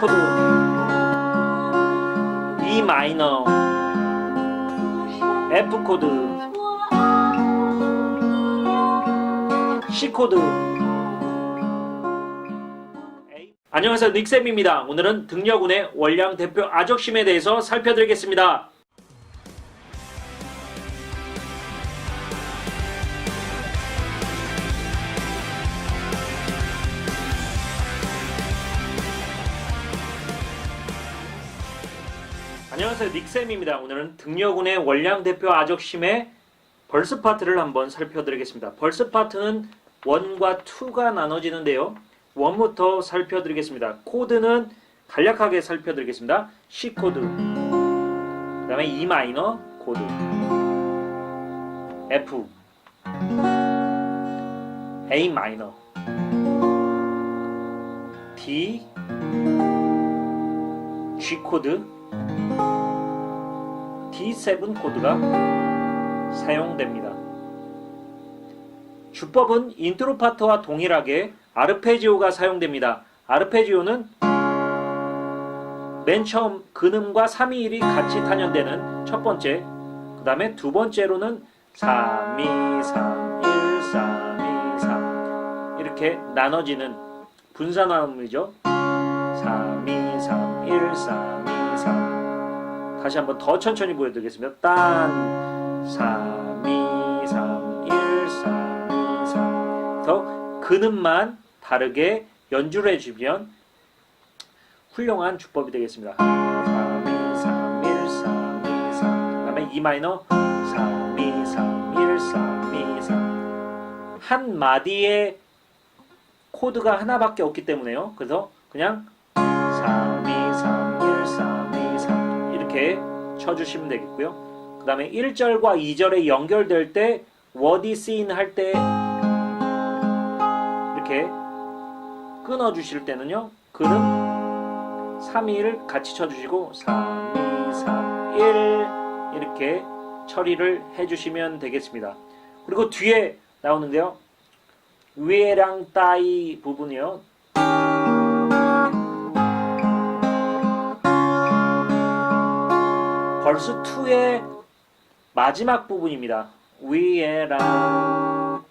코드 E 마이너. F 코드. C 코드. A- 안녕하세요. 닉쌤입니다. 오늘은 등려군의 월량 대표 아적심에 대해서 살펴드리겠습니다 안녕하세요. 닉쌤입니다. 오늘은 등려군의 월량 대표 아적심의 벌스 파트를 한번 살펴드리겠습니다. 벌스 파트는 1과 2가 나눠지는데요. 1부터 살펴드리겠습니다. 코드는 간략하게 살펴드리겠습니다. C 코드 그 다음에 E 마이너 코드 F A 마이너 D G 코드 D7 코드가 사용됩니다. 주법은 인트로 파트와 동일하게 아르페지오가 사용됩니다. 아르페지오는 맨 처음 근음과 3, 2, 1이 같이 단연되는 첫 번째, 그 다음에 두 번째로는 3, 2, 3, 1, 3, 2, 3 이렇게 나눠지는 분산화음이죠. 3, 2, 3, 1, 3, 2, 3 다시 한번 더 천천히 보여드리겠습니다. 딴 3, 2, 3, 1, 3, 2, 3더 근음만 다르게 연주를 해주면 훌륭한 주법이 되겠습니다. 3, 2, 3, 1, 3, 2, 3 그 다음에 E 마이너 3, 2, 3, 1, 3, 2, 3 한 마디의 코드가 하나밖에 없기 때문에요. 그래서 그냥 이렇게 쳐주시면 되겠고요. 그 다음에 1절과 2절에 연결될 때 워디 쓰인 할때 이렇게 끊어주실 때는요. 그름 3, 2를 같이 쳐주시고 3, 2, 3, 1 이렇게 처리를 해주시면 되겠습니다. 그리고 뒤에 나오는데요. 위에랑 따이 부분이요. 벌스 2의 마지막 부분입니다. 위에랑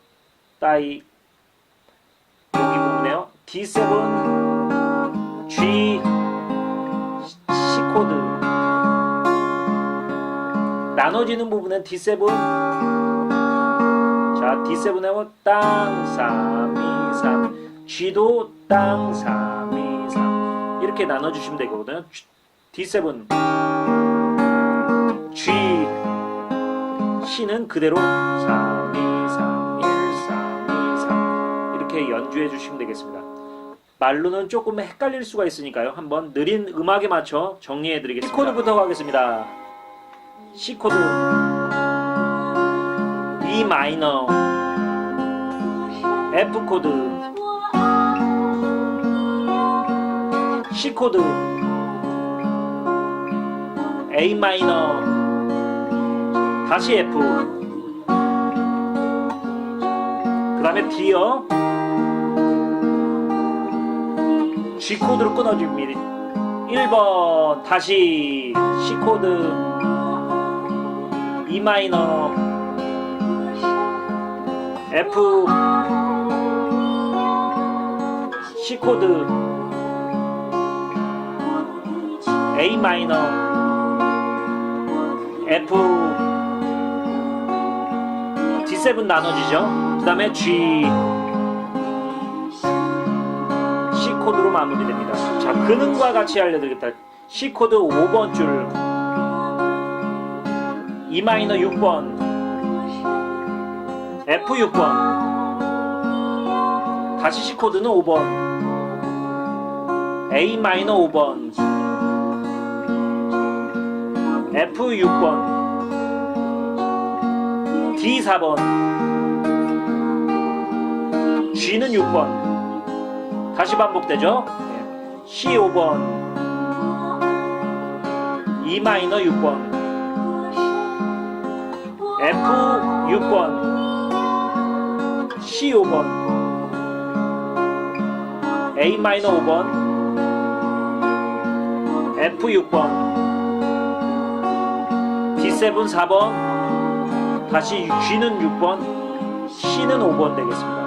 따이 여기 부분에요. D7, G, C 코드 나눠지는 부분은 D7 자 D7하고 땅 3, 2, 3 G도 땅 3, 2, 3 이렇게 나눠주시면 되거든요. D7 G C는 그대로 3, 2, 3, 1, 3, 2, 3 이렇게 연주해 주시면 되겠습니다. 말로는 조금 헷갈릴 수가 있으니까요. 한번 느린 음악에 맞춰 정리해 드리겠습니다. C 코드부터 가겠습니다. C 코드 E 마이너 F 코드 C 코드 A 마이너 다시 F. 그 다음에 D요 G 코드로 끊어줍니다. 1번 다시 C 코드. E 마이너. F. C 코드. A 마이너. F D7 나눠지죠. 그 다음에 G. C 코드로 마무리됩니다. 자 근음과 같이 알려드리겠다. C 코드 5번 줄. E 마이너 6번. F 6번. 다시 C 코드는 5번. A 마이너 5번. F 6번 D 4번. G는 6번. 다시 반복되죠? 네. C 5번. E 마이너 6번. F 6번. C 5번. A 마이너 5번. F 6번. D7 4번 다시 G는 6번 C는 5번 되겠습니다.